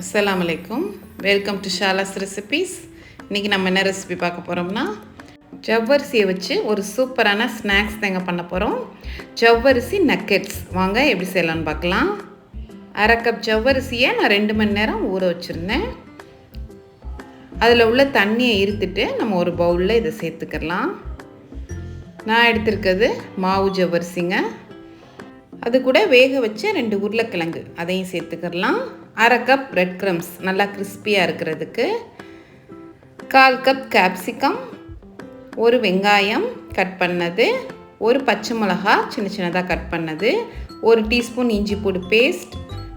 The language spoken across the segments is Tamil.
அஸ்லாம் அலைக்கும். வெல்கம் டு ஷாலாஸ் ரெசிபீஸ் இன்றைக்கி நம்ம என்ன ரெசிபி பார்க்க போகிறோம்னா ஜவ்வரிசியை வச்சு ஒரு சூப்பரான ஸ்நாக்ஸ் தாங்க பண்ண போகிறோம் ஜவ்வரிசி நக்கெட்ஸ் வாங்க எப்படி செய்யலாம்னு பார்க்கலாம். அரை கப் ஜவ்வரிசியை நான் ரெண்டு மணி நேரம் ஊற வச்சுருந்தேன். அதில் உள்ள தண்ணியை இருத்துட்டு நம்ம ஒரு பவுலில் இதை சேர்த்துக்கலாம் நான் எடுத்திருக்கிறது மாவு ஜவ்வரிசிங்க. அது கூட வேக வச்ச ரெண்டு உருளைக்கிழங்கு. அதையும் சேர்த்துக்கலாம் அரை கப் பிரெட் க்ரம்ஸ் நல்லா கிறிஸ்பியாக இருக்கிறதுக்கு கால் கப் கேப்சிகம் ஒரு வெங்காயம் கட் பண்ணது ஒரு பச்சை மிளகா சின்ன சின்னதாக கட் பண்ணது ஒரு டீஸ்பூன் இஞ்சி பூடு பேஸ்ட்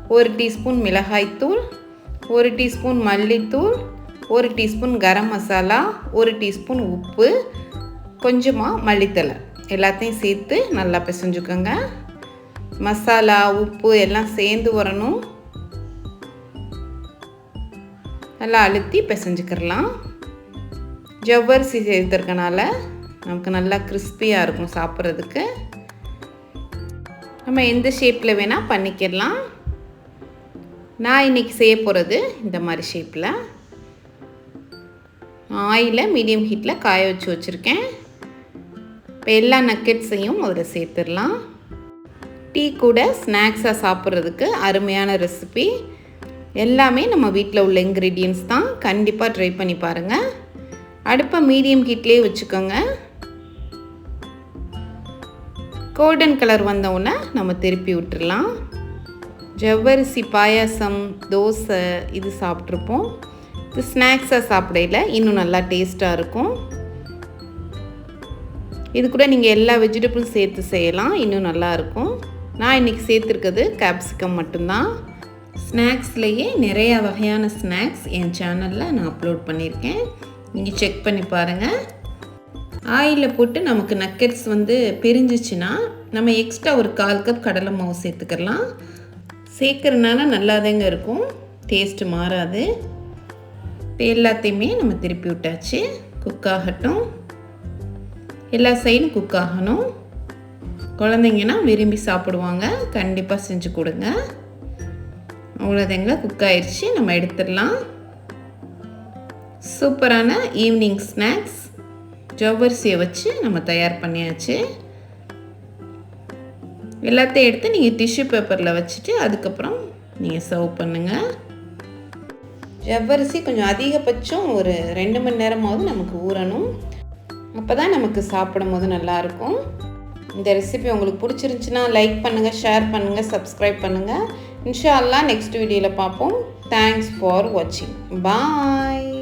ஒரு டீஸ்பூன் மிளகாய்த்தூள் ஒரு டீஸ்பூன் மல்லித்தூள் ஒரு டீஸ்பூன் கரம் மசாலா ஒரு டீஸ்பூன் உப்பு கொஞ்சமாக மல்லித்தலை. எல்லாத்தையும் சேர்த்து நல்லா பிசைஞ்சுக்கோங்க. மசாலா உப்பு எல்லாம் சேர்ந்து வரணும். நல்லா அழுத்தி பிசைஞ்சுக்கிறலாம் ஜவ்வரிசி சேர்த்துருக்கனால நமக்கு நல்லா கிறிஸ்பியாக இருக்கும் சாப்பிட்றதுக்கு. நம்ம எந்த ஷேப்பில் வேணால் பண்ணிக்கிடலாம். நான் இன்றைக்கி செய்ய போகிறது இந்த மாதிரி ஷேப்பில் ஆயிலை மீடியம் ஹீட்டில் காய வச்சு வச்சுருக்கேன். இப்போ எல்லா நக்கெட்ஸையும் அதில் சேர்த்துடலாம். டீ கூட ஸ்நாக்ஸாக சாப்பிட்றதுக்கு அருமையான ரெசிபி எல்லாமே நம்ம வீட்டில் உள்ள இன்க்ரீடியன்ஸ் தான் கண்டிப்பாக ட்ரை பண்ணி பாருங்கள் அடுப்பை மீடியம் ஹீட்லேயே வச்சுக்கோங்க. கோல்டன் கலர் வந்தவுடனே நம்ம திருப்பி விட்டுடலாம் ஜவ்வரிசி பாயாசம் தோசை இது சாப்பிட்ருப்போம் இது ஸ்நாக்ஸாக சாப்பிடையில் இன்னும் நல்லா டேஸ்ட்டாக இருக்கும். இது கூட நீங்கள் எல்லா வெஜிடபிள்ஸ் சேர்த்து செய்யலாம் இன்னும் நல்லாயிருக்கும் நான் இன்றைக்கி சேர்த்துருக்கிறது கேப்சிகம் மட்டும்தான். ஸ்நாக்ஸ்லேயே நிறையா வகையான ஸ்நாக்ஸ் என் சேனலில் நான் அப்லோட் பண்ணியிருக்கேன். நீங்கள் செக் பண்ணி பாருங்கள் ஆயிலில் போட்டு நமக்கு நக்கெட்ஸ் வந்து பிரிஞ்சிச்சுன்னா நம்ம எக்ஸ்ட்ரா ஒரு கால் கப் கடலை மாவு சேர்த்துக்கலாம். சேர்க்குறதுனால நல்லாதாங்க இருக்கும். டேஸ்ட்டு மாறாது. இப்போ எல்லாத்தையுமே நம்ம திருப்பி விட்டாச்சு. குக் ஆகட்டும். எல்லா சைடும் குக் ஆகணும். குழந்தைங்கன்னா விரும்பி சாப்பிடுவாங்க. கண்டிப்பாக செஞ்சு கொடுங்க. அவ்வளோதாங்க குக் ஆயிடுச்சு நம்ம எடுத்துடலாம். சூப்பரான ஈவினிங் ஸ்நாக்ஸ் ஜவ்வரிசியை வச்சு நம்ம தயார் பண்ணியாச்சு. எல்லாத்தையும் எடுத்து நீங்கள் டிஷ்யூ பேப்பரில் வச்சுட்டு அதுக்கப்புறம் நீங்கள் சர்வ் பண்ணுங்கள் ஜவ்வரிசி கொஞ்சம் அதிகபட்சம் ஒரு ரெண்டு மணி நேரமாவது நமக்கு ஊறணும். அப்போ தான் நமக்கு சாப்பிடும் போது நல்லாயிருக்கும் இந்த ரெசிபி உங்களுக்கு பிடிச்சிருந்துச்சின்னா லைக் பண்ணுங்கள் ஷேர் பண்ணுங்கள் சப்ஸ்கிரைப் பண்ணுங்கள் இன்ஷா அல்லா நெக்ஸ்ட் வீடியோவில் பார்ப்போம். தேங்க்ஸ் ஃபார் வாட்சிங் பாய்